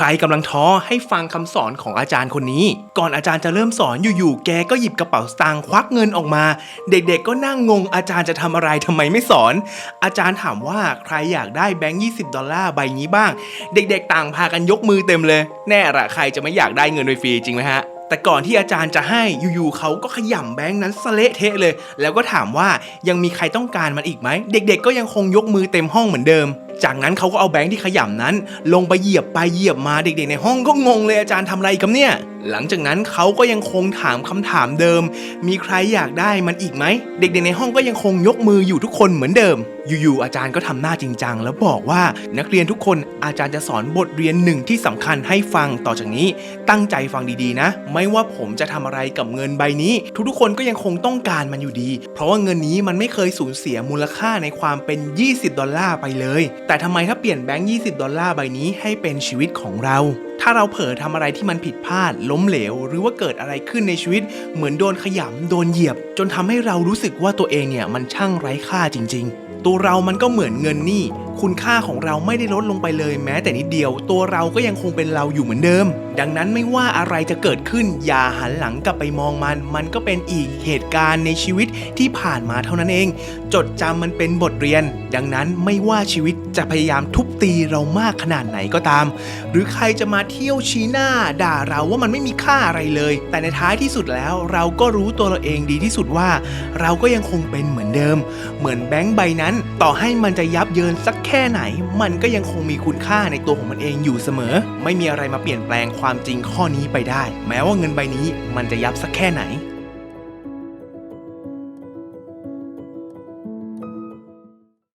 ใครกำลังท้อให้ฟังคำสอนของอาจารย์คนนี้ ก่อนอาจารย์จะเริ่มสอนอยู่ๆแกก็หยิบกระเป๋าสตางค์ควักเงินออกมา เด็กๆก็นั่งงงอาจารย์จะทำอะไรทำไมไม่สอน อาจารย์ถามว่าใครอยากได้แบงค์20 ดอลลาร์ใบนี้บ้าง เด็กๆต่างพากันยกมือเต็มเลย แน่ละใครจะไม่อยากได้เงินฟรีจริงไหมฮะแต่ก่อนที่อาจารย์จะให้อยู่ๆเขาก็ขย่ำแบงค์นั้นสเละเทะเลย แล้วก็ถามว่ายังมีใครต้องการมันอีกไหม เด็กๆก็ยังคงยกมือเต็มห้องเหมือนเดิม จากนั้นเขาก็เอาแบงค์ที่ขยำนั้น ลงไปเหยียบไปเหยียบมาเด็กๆ ในห้องก็งงเลยอาจารย์ทำอะไรกับเนี่ยหลังจากนั้นเขาก็ยังคงถามคำถามเดิม มีใครอยากได้มันอีกไหม เด็กๆในห้องก็ยังคงยกมืออยู่ทุกคนเหมือนเดิม อยู่ๆอาจารย์ก็ทำหน้าจริงจังแล้วบอกว่านักเรียนทุกคนอาจารย์จะสอนบทเรียนหนึ่งที่สำคัญให้ฟังต่อจากนี้ ตั้งใจฟังดีๆนะ ไม่ว่าผมจะทำอะไรกับเงินใบนี้ ทุกๆคนก็ยังคงต้องการมันอยู่ดี เพราะว่าเงินนี้มันไม่เคยสูญเสียมูลค่าในความเป็น 20 ดอลลาร์ไปเลย แต่ทำไมถ้าเปลี่ยนแบงค์ 20 ดอลลาร์ใบนี้ให้เป็นชีวิตของเรา ถ้าเราเผลอทำอะไรที่มันผิดพลาด ล้มเหลว หรือว่าเกิดอะไรขึ้นในชีวิต เหมือนโดนขยำโดนเหยียบ จนทำให้เรารู้สึกว่าตัวเองเนี่ยมันช่างไร้ค่าจริง ๆ ตัวเรามันก็เหมือนเงินนี่ คุณค่าของเราไม่ได้ลดลงไปเลยแม้แต่นิดเดียว ตัวเราก็ยังคงเป็นเราอยู่เหมือนเดิม ดังนั้นไม่ว่าอะไรจะเกิดขึ้น อย่าหันหลังกลับไปมองมัน มันก็เป็นอีกเหตุการณ์ในชีวิตที่ผ่านมาเท่านั้นเอง จดจำมันเป็นบทเรียน ดังนั้นไม่ว่าชีวิตจะพยายามทุบตีเรามากขนาดไหนก็ตาม หรือใครจะมาเที่ยวชี้หน้าด่าเราว่ามันไม่มีค่าอะไรเลย แต่ในท้ายที่สุดแล้วเราก็รู้ตัวเราเองดีที่สุดว่า เราก็ยังคงเป็นเหมือนเดิม เหมือนแบงค์ใบนั้น ต่อให้มันจะยับเยินสักแค่ไหนมันก็ยังคงมีคุณค่าในตัวของมันเองอยู่เสมอ ไม่มีอะไรมาเปลี่ยนแปลงความจริงข้อนี้ไปได้ แม้ว่าเงินใบนี้มันจะยับสักแค่ไหน